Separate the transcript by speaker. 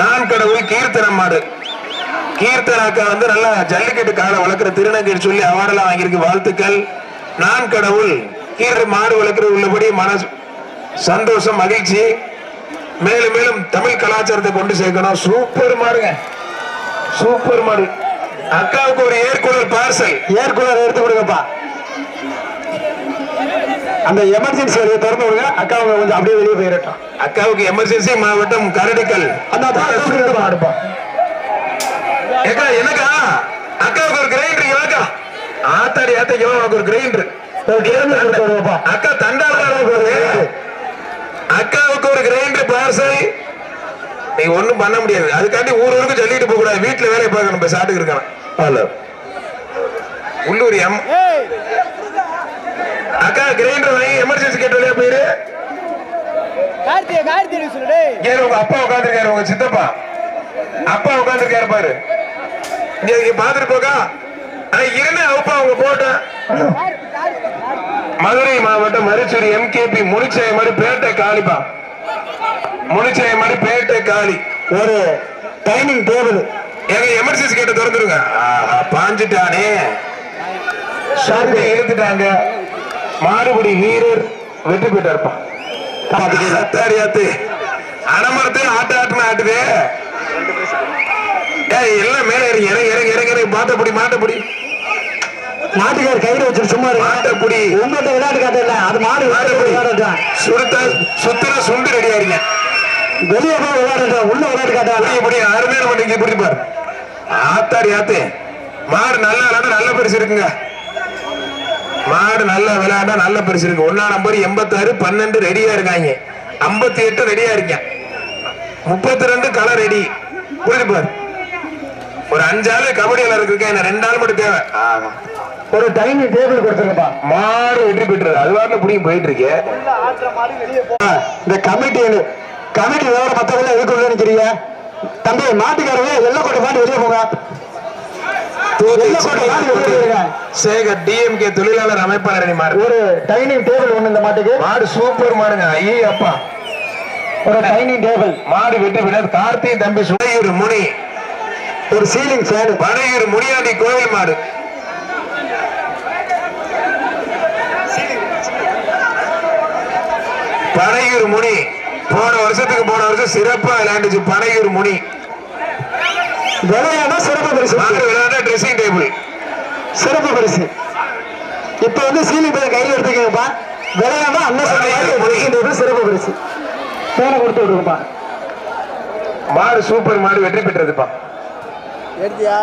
Speaker 1: நான் கடவுள் கீர்த்தனம் மாடு. கீர்த்தனாக்கா வந்து நல்லா ஜல்லிக்கட்டு காலை வளர்க்குற திருநங்கை சொல்லி அவார்டெல்லாம் வாங்கியிருக்கு. வாழ்த்துக்கள். நான் கடவுள் கீரை மாடு வளர்க்குறது உள்ளபடி மன சந்தோஷம் மகிழ்ச்சி. மேலும் மேலும் தமிழ் கலாச்சாரத்தை கொண்டு சேர்க்கணும். சூப்பர் மாடுங்க. சூப்பர் மாடு. அக்காவுக்கு ஒரு ஏர்கூலர் பார்சல்.
Speaker 2: ஏர்கூலர் எடுத்து கொடுங்கப்பா. அந்த எமர்ஜென்சி வழியை திறந்து விடுங்க. அக்கா அவங்க கொஞ்சம் அப்படியே வெளியே போயிடட்டும்
Speaker 1: அக்காவுக்கு எமர்ஜென்சி மாவட்டம் கரடிக்கல்.
Speaker 2: அந்த அக்கா அடுப்பா
Speaker 1: ஏக்கா என்னக்கா? அக்காவுக்கு ஒரு கிரைண்டர் இவக்கா ஆத்தாடி ஆத்தைக்கு உனக்கு ஒரு கிரைண்டர் அக்கா தண்டாளுக்கு ஒரு அக்காவுக்கு ஒரு கிரைண்டர் பார்சல் நீ ஒண்ணும் பண்ண முடியாது. அதுக்காண்டி ஊர் ஊருக்கு சொல்லிட்டு போக கூடாது. வீட்டுல வேலையை பார்க்கணும் சாட்டுக்கு இருக்கான். உள்ளூர் எம் அக்கா கிரைண்டர் வாங்கி எமர்ஜென்சி கேட்டு வழியா போயிரு.
Speaker 3: கார்த்திகை கார்த்திகை சொல்லுடே
Speaker 1: ஏன் உங்க அப்பா உட்காந்துருக்காரு உங்க சித்தப்பா. அப்பா உட்காந்துருக்காரு பாரு. இங்க பாத்துட்டு போக்கா. ஆனா இருந்த அப்பா அவங்க போட்டேன் மதுரை மாவட்டம் மருச்சூரி எம்கேபி முனிச்சை மாதிரி பேட்டை காளிப்பா முனிச்சை மாதிரி பேட்டை காளி
Speaker 2: ஒரு டைனிங் டேபிள்
Speaker 1: எங்க எமர்ஜென்சி கேட்ட திறந்துருங்க. பாஞ்சிட்டானே. ஷார்ட்டை இழுத்துட்டாங்க. மாறுபடி வீரர் வெற்றி பெற்றார்ப்பா அத்தாரியாத்து அனமரத்தையும் ஆட்ட ஆட்டுன்னு ஆட்டுதே. ஏய் எல்லாம் மேல இறங்கி இறங்கி இறங்கி இறங்கி இறங்கி மாட்டப்படி மாட்டப்படி.
Speaker 2: நாட்டுக்கார் கையில வச்சு சும்மா
Speaker 1: மாட்டப்படி.
Speaker 2: உங்கள்கிட்ட விளையாட்டு காட்ட இல்ல அது மாடு விளையாடட்டும்.
Speaker 1: சுருத்த சுத்திர சுண்டு ரெடியா இருங்க
Speaker 2: வெளியே போய் விளையாடட்டும் உள்ள விளையாட்டு காட்டாங்க
Speaker 1: இப்படி அருமையான பண்ணி இப்படி பாரு ஆத்தாரி ஆத்து மாடு நல்லா விளையாட நல்ல பரிசு இருக்குங்க. மாடு நல்லா விளையாண்டா நல்ல பரிசு இருக்கு. ஒன்னா நம்பர் எண்பத்தாறு பன்னெண்டு ரெடியா இருக்காங்க. ஐம்பத்தி எட்டு ரெடியா இருக்கேன். முப்பத்தி ரெண்டு கலர் ரெடி புரியுது பாரு? ஒரு அஞ்சாலு கபடி விளையாடுறதுக்கு இருக்கேன். என்ன ரெண்டு ஆள் மட்டும் தேவை.
Speaker 2: ஒரு டைனிங் டேபிள் கொடுத்துருப்பா
Speaker 1: மாடு வெற்றி பெற்றது. அது வாரில் பிடிக்கும் போயிட்டு இருக்கேன்
Speaker 2: ஆ, இந்த கமிட்டி கமிட்டி வேற மத்தவங்க எதுக்கு உள்ள நிக்கிறீங்க? தம்பி மாட்டுக்காரங்க எல்லாம் கொண்டு மாட்டு வெளியே போங்க எல்லை கோட்டை மாட்டு வெளியே போயிருங்க
Speaker 1: சேகர் டிஎம்கே தொழிலாளர் அமைப்பாளர் மாடு
Speaker 2: ஒரு டைனிங் டேபிள் ஒண்ணு இந்த மாட்டுக்கு.
Speaker 1: மாடு சூப்பர் மாடுங்க. ஐயே அப்பா
Speaker 2: ஒரு டைனிங் டேபிள்
Speaker 1: மாடு வெற்றி பெற்றது கார்த்திகை தம்பி சுடையூர் முனி.
Speaker 2: ஒரு சீலிங் ஃபேன்
Speaker 1: படையூர் முனியாண்டி கோவில் மாடு. படையூர் முனி. போன வருஷத்துக்கு போன வருஷம் சிறப்பா விளையாண்டுச்சு படையூர் முனி.
Speaker 2: விளையாட சிறப்பு பரிசு.
Speaker 1: மாடு விளையாண்ட ட்ரெஸ்ஸிங் டேபிள்
Speaker 2: சிறப்பு பரிசு. இப்ப வந்து சீலிங் ஃபேன் கையில் எடுத்துக்கங்கப்பா. விளையாட அண்ணன் சொன்ன dressing table சிறப்பு பரிசு. ஃபேனை கொடுத்து விடுங்கப்பா.
Speaker 1: மாடு சூப்பர் மாடு வெற்றி பெற்றதுப்பா.
Speaker 3: எடுத்தியா